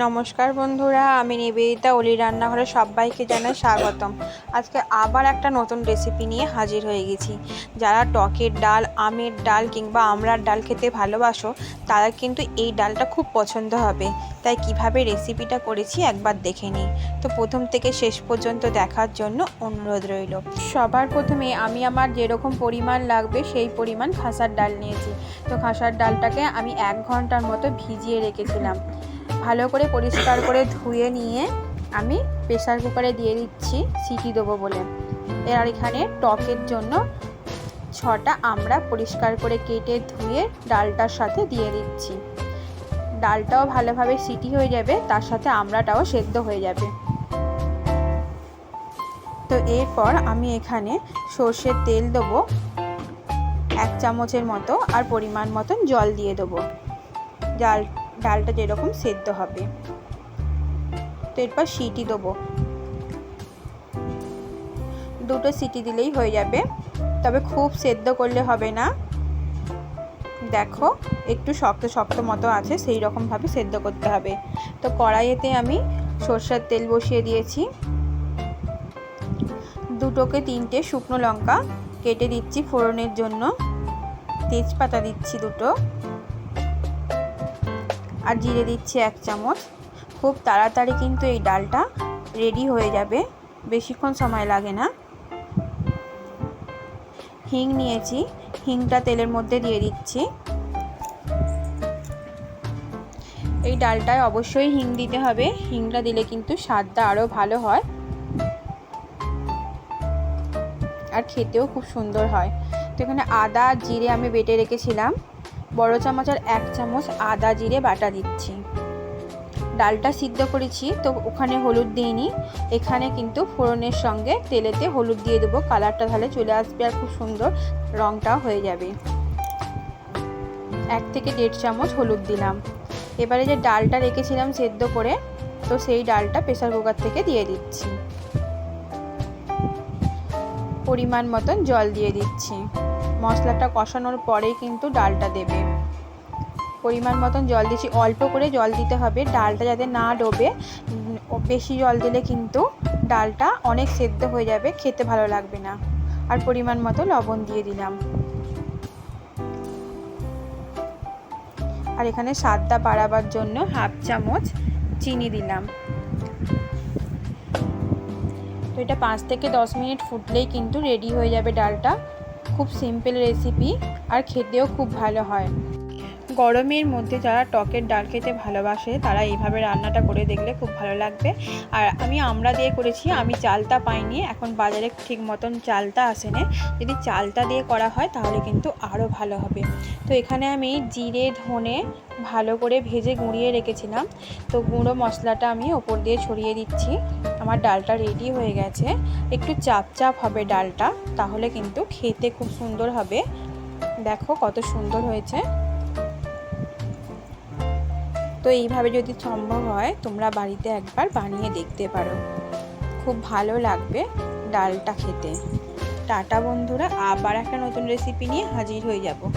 নমস্কার বন্ধুরা, আমি নিবেদিতা। অলি রান্নাঘরে সবাইকে জানাই স্বাগতম। আজকে আবার একটা নতুন রেসিপি নিয়ে হাজির হয়ে গেছি। যারা টকের ডাল, আমের ডাল কিংবা আমরার ডাল খেতে ভালোবাসো, তারা কিন্তু এই ডালটা খুব পছন্দ হবে। তাই কীভাবে রেসিপিটা করেছি একবার দেখে নিই। তো প্রথম থেকে শেষ পর্যন্ত দেখার জন্য অনুরোধ রইল। সবার প্রথমে আমি আমার যেরকম পরিমাণ লাগবে, সেই পরিমাণ খাসার ডাল নিয়েছি। তো খাসার ডালটাকে আমি এক ঘণ্টার মতো ভিজিয়ে রেখেছিলাম। ভালো করে পরিষ্কার করে ধুয়ে নিয়ে আমি প্রেসার কুকারে দিয়ে দিচ্ছি, সিটি দেবো বলে। এর এখানে টকের জন্য ছটা আমরা পরিষ্কার করে কেটে ধুয়ে ডালটার সাথে দিয়ে দিচ্ছি। ডালটাও ভালোভাবে সিটি হয়ে যাবে, তার সাথে আমড়াটাও সেদ্ধ হয়ে যাবে। তো এরপর আমি এখানে সর্ষের তেল দেবো, এক চামচের মতো আর পরিমাণ মতন জল দিয়ে দেবো। ডাল ডালটা যেরকম সেদ্ধ হবে। তো এরপর সিটি দেবো। দুটো সিটি দিলেই হয়ে যাবে। তবে খুব সেদ্ধ করলে হবে না। দেখো, একটু শক্ত শক্ত মতো আছে সেই রকমভাবে সেদ্ধ করতে হবে। তো কড়াইয়েতে আমি সর্ষের তেল বসিয়ে দিয়েছি। দুটোকে তিনটে শুকনো লঙ্কা কেটে দিচ্ছি ফোড়নের জন্য। তেজপাতা দিচ্ছি দুটো। আর জিরে দিচ্ছি এক চামচ। খুব তাড়াতাড়ি কিন্তু এই ডালটা রেডি হয়ে যাবে। বেশিক্ষণ সময় লাগে না। হিং নিয়েছি। হিংটা তেলের মধ্যে দিয়ে দিচ্ছি। এই ডালটায় অবশ্যই হিং দিতে হবে। হিংটা দিলে কিন্তু স্বাদটা আরও ভালো হয়। আর খেতেও খুব সুন্দর হয়। তো এখানে আদা, জিরে আমি বেটে রেখেছিলাম। বড় চামচ আর এক চামচ আদা জিরে বাটা দিচ্ছি। ডালটা সিদ্ধ করেছি, তো ওখানে হলুদ দিইনি। এখানে কিন্তু ফোড়নের সঙ্গে তেলেতে হলুদ দিয়ে দেবো। কালারটা তাহলে চলে আসবে আর খুব সুন্দর রঙটাও হয়ে যাবে। এক থেকে দেড় চামচ হলুদ দিলাম। এবারে যে ডালটা রেখেছিলাম সেদ্ধ করে, তো সেই ডালটা প্রেসার কুকার থেকে দিয়ে দিচ্ছি। পরিমাণ মতন জল দিয়ে দিচ্ছি। মশলাটা কষানোর পরেই কিন্তু ডালটা দেবে। পরিমাণ মতন জল দিচ্ছি। অল্প করে জল দিতে হবে। ডালটা যাতে না ডোবে বেশি জল দিলে কিন্তু ডালটা অনেক সেদ্ধ হয়ে যাবে, খেতে ভালো লাগবে না। আর পরিমাণ মতো লবণ দিয়ে দিলাম। আর এখানে স্বাদটা বাড়াবার জন্য হাফ চামচ চিনি দিলাম। তো এটা পাঁচ থেকে দশ মিনিট ফুটলেই কিন্তু রেডি হয়ে যাবে ডালটা। খুব সিম্পল রেসিপি আর খেতেও খুব ভালো হয়। গরমের মধ্যে যারা টকের ডাল খেতে ভালোবাসে, তারা এইভাবে রান্নাটা করে দেখলে খুব ভালো লাগবে। আর আমি আমরা দিয়ে করেছি, আমি চালটা পাইনি, এখন বাজারে ঠিক মতন চালটা আসে না। যদি চালটা দিয়ে করা হয়, তাহলে কিন্তু আরও ভালো হবে। তো এখানে আমি জিরে, ধনে ভালো করে ভেজে গুঁড়িয়ে রেখেছিলাম। তো গুঁড়ো মশলাটা আমি ওপর দিয়ে ছড়িয়ে দিচ্ছি। আমার ডালটা রেডি হয়ে গেছে। একটু চাপ চাপ হবে ডালটা, তাহলে কিন্তু খেতে খুব সুন্দর হবে। দেখো কত সুন্দর হয়েছে। তো এইভাবে যদি সম্ভব হয়, তোমরা বাড়িতে একবার বানিয়ে দেখতে পারো। খুব ভালো লাগবে ডালটা খেতে। টাটা বন্ধুরা, আবার একটা নতুন রেসিপি নিয়ে হাজির হয়ে যাব।